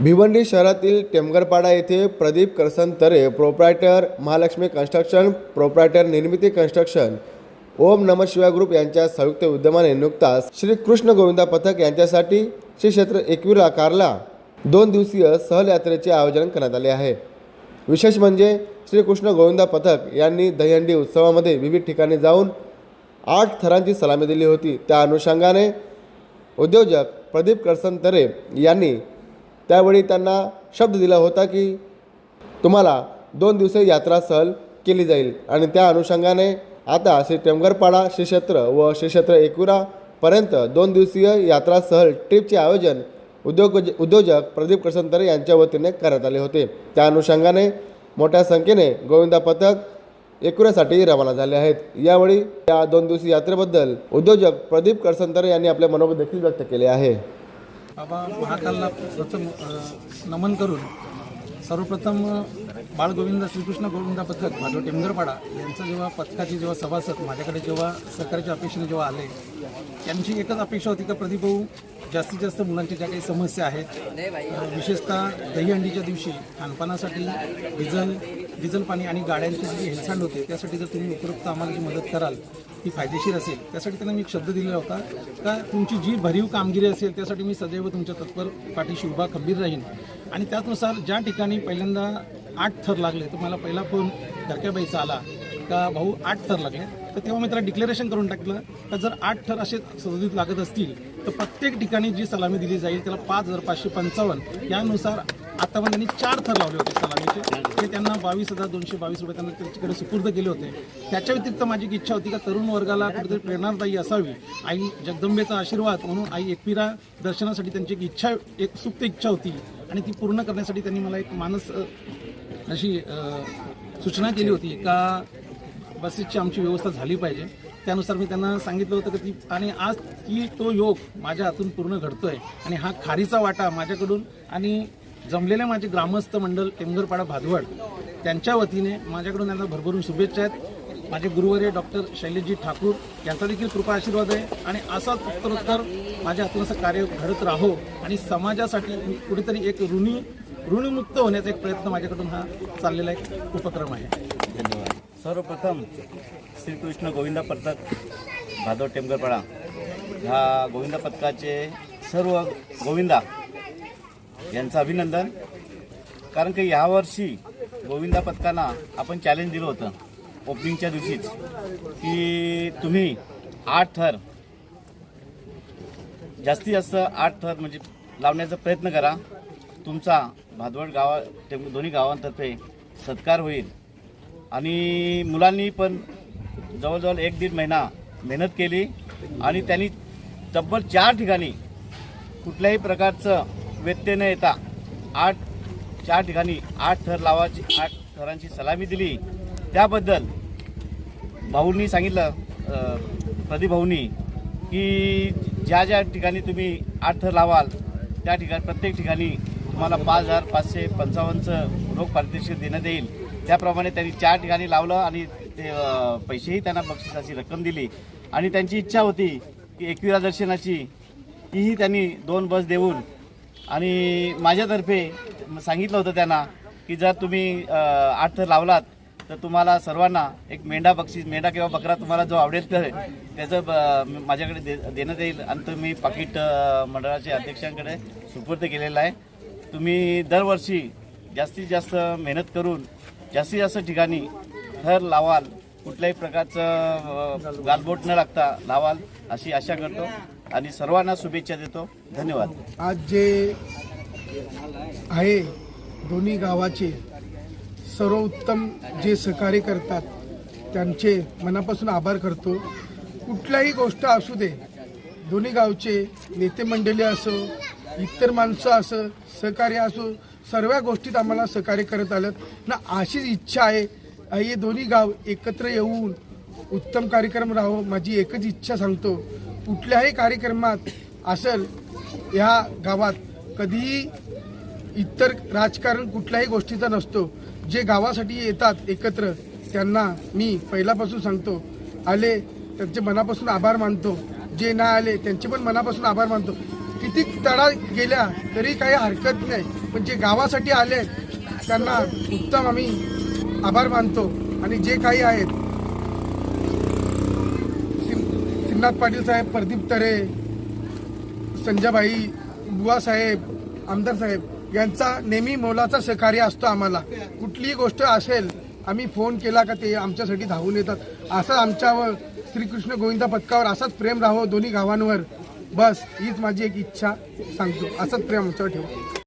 भिवंडी शहरातील टेमगरपाडा येथे Pradeep Karsan Tare proprietor Mahalakshmi construction proprietor Nirmiti construction Om Nam Shivay group यांच्या संयुक्त विद्यमाने नुकताच श्री कृष्ण गोविंदा पथक यांच्यासाठी श्री क्षेत्र एकविरा कारला दोन दिवसीय सहल यात्रेचे आयोजन करण्यात आले आहे. विशेष म्हणजे श्री कृष्ण गोविंदा पथक यांनी दहीहंडी उत्सवामध्ये विविध ठिकाणी जाऊन आठ थरांची सलामी दिली होती. त्या अनुषंगाने उद्योजक प्रदीप करसन तरे यांनी त्यावेळी त्यांना शब्द दिला होता की तुम्हाला दोन दिवसीय यात्रा सहल केली जाईल आणि त्या अनुषंगाने आता श्री टेमगरपाडा श्री क्षेत्र व श्री क्षेत्र एकविरापर्यंत दोन दिवसीय यात्रा सहल ट्रिपचे आयोजन उद्योग उद्योजक प्रदीप कसंतरे यांच्या वतीने करण्यात आले होते. त्या अनुषंगाने मोठ्या संख्येने गोविंदा पथक एकुऱ्यासाठी रवाना झाले आहेत. यावेळी या दोन दिवसीय यात्रेबद्दल उद्योजक प्रदीप करसंतरे यांनी आपले मनोगत देखील व्यक्त केले आहे. बाबा महाकालला प्रथम नमन करून सर्वप्रथम बाळगोविंद श्रीकृष्ण गोविंदा पथक माधव टेमगरपाडा यांचं जेव्हा पथकाची जेव्हा सभासद माझ्याकडे जेव्हा सरकारच्या अपेक्षेने जेव्हा आले त्यांची एकच अपेक्षा होती का प्रदीप भाऊ जास्तीत जास्त मुलांच्या ज्या काही समस्या आहेत विशेषतः दहीहंडीच्या दिवशी खानपानासाठी डिझेल डिझेल पाणी आणि गाड्यांची जी हेळसांड होते त्यासाठी जर तुम्ही उपयुक्त आम्हाला जी मदत कराल ती फायदेशीर असेल त्यासाठी त्यांना मी एक शब्द दिलेला होता का तुमची जी भरीव कामगिरी असेल त्यासाठी मी सदैव तुमच्या तत्पर पाठीशी उभा खंबीर राहीन. आणि त्याचनुसार ज्या ठिकाणी पहिल्यांदा आठ थर लागले तर मला पहिला फोन धरक्याबाईचा आला का भाऊ आठ थर लागले तर तेव्हा मी त्याला डिक्लेरेशन करून टाकलं का जर आठ थर असे सदोदित लागत असतील तर प्रत्येक ठिकाणी जी सलामी दिली जाईल त्याला पाच हजार पाचशे पंचावन्न यानुसार आता पण त्यांनी चार थर लावले होते सलामीचे. ते त्यांना बावीस हजार दोनशे बावीस रुपये त्यांना त्याच्याकडे सुपूर्द केले होते. त्याच्या व्यतिरिक्त माझी इच्छा होती का तरुण वर्गाला कुठेतरी प्रेरणादायी असावी. आई जगदंबेचा आशीर्वाद म्हणून आई एकविरा दर्शनासाठी त्यांची एक इच्छा एक सुप्त इच्छा होती आणि ती पूर्ण करण्यासाठी त्यांनी मला एक मानस अशी सूचना केली होती का बसेसची आमची व्यवस्था झाली पाहिजे. त्यानुसार मी त्यांना सांगितलं होतं की ती आणि आज ती तो योग माझ्या हातून पूर्ण घडतोय. आणि हा खारीचा वाटा माझ्याकडून आणि जमलेले माझे ग्रामस्थ मंडळ टेमगरपाडा भादवड त्यांच्या वतीने माझ्याकडून त्यांना भरभरून शुभेच्छा आहेत. माझे गुरुवर्य डॉक्टर शैलेशजी ठाकूर यांचा देखील कृपा आशीर्वाद आहे आणि असाच उत्तरोत्तर माझ्या हातून असं कार्य घडत राहो आणि समाजासाठी मी कुठेतरी एक ऋणी ऋणमुक्त होण्याचा एक प्रयत्न माझ्याकडून हा चाललेला एक उपक्रम आहे. धन्यवाद. सर्वप्रथम श्रीकृष्ण गोविंदा पथक भादव टेमगरपाडा ह्या गोविंदा पथकाचे सर्व गोविंदा यांचं अभिनंदन. कारण की यावर्षी गोविंदा पथकांना आपण चॅलेंज दिलं होतं. ओपनिंगच्या दिवशीच. की तुम्ही आठ थर जास्तीत जास्त आठ थर म्हणजे लावण्याचा प्रयत्न करा. तुमचा भादवड गावा दोन्ही गावांतर्फे सत्कार होईल. आणि मुलांनी पण जवळजवळ एक दीड महिना मेहनत केली. आणि त्यांनी तब्बल चार ठिकाणी कुठल्याही प्रकारचं व्यत्यय न येता आठ चार ठिकाणी आठ थर लावाची आठ थरांची सलामी दिली. त्याबद्दल भाऊंनी सांगितलं प्रदीप भाऊंनी की ज्या ज्या ठिकाणी तुम्ही आठ थर लावाल त्या ठिकाणी प्रत्येक ठिकाणी तुम्हाला पाच हजार पाचशे पंचावन्नचं रोख पारितोषिक देण्यात येईल त्याप्रमाणे त्यांनी चार ठिकाणी लावलं आणि ते पैसेही त्यांना बक्षिसाची रक्कम दिली. आणि त्यांची इच्छा होती की एकविरा दर्शनाची तीही त्यांनी दोन बस देऊन आणि माझ्यातर्फे सांगितलं होतं त्यांना की जर तुम्ही आठ लावलात तर तुम्हाला सर्वांना एक मेंढा बक्षीस मेंढा किंवा बकरा तुम्हाला जो आवडेल तर त्याचं ब- माझ्याकडे दे देण्यात येईल. आणि तो मी पाकिट मंडळाच्या अध्यक्षांकडे सुपूर्द केलेला आहे. तुम्ही दरवर्षी जास्तीत जास्त मेहनत करून जास्तीत जास्त ठिकाणी थर लावाल. कुठल्याही प्रकारचं गालबोट न लागता लावाल अशी आशा करतो. आणि सर्वांना शुभेच्छा देतो. धन्यवाद. आज जे आहे दोन्ही गावाचे सर्वोत्तम जे सहकार्य करतात त्यांचे मनापासून आभार करतो. कुठल्याही गोष्ट असू दे दोन्ही गावचे नेते मंडळी असो इतर माणसं असो सहकार्य असो सर्व गोष्टीत आम्हाला सहकार्य करत आलं. ना अशीच इच्छा आहे हे दोन्ही गाव एकत्र येऊन उत्तम कार्यक्रम राहो माझी एकच इच्छा सांगतो. कुठल्याही कार्यक्रमात असेल ह्या गावात कधीही इतर राजकारण कुठल्याही गोष्टीचा नसतो. जे गावासाठी येतात एकत्र त्यांना मी पहिल्यापासून सांगतो आले त्यांचे मनापासून आभार मानतो. जे नाही आले त्यांचे पण मनापासून आभार मानतो. किती तडा गेल्या तरी काही हरकत नाही. पण जे गावासाठी आले त्यांना उत्तम आम्ही आभार मानतो. आणि जे काही आहेत एकनाथ पाटील साहेब प्रदीप तरे संजयभाई बुवा साहेब आमदार साहेब यांचा नेहमी मोलाचा सहकार्य असतो आम्हाला. कुठलीही गोष्ट असेल आम्ही फोन केला का ते आमच्यासाठी धावून येतात. असं आमच्यावर श्रीकृष्ण गोविंदा पथकावर असाच प्रेम राहो दोन्ही गावांवर. बस हीच माझी एक इच्छा सांगतो. असंच प्रेम आमच्यावर ठेवू.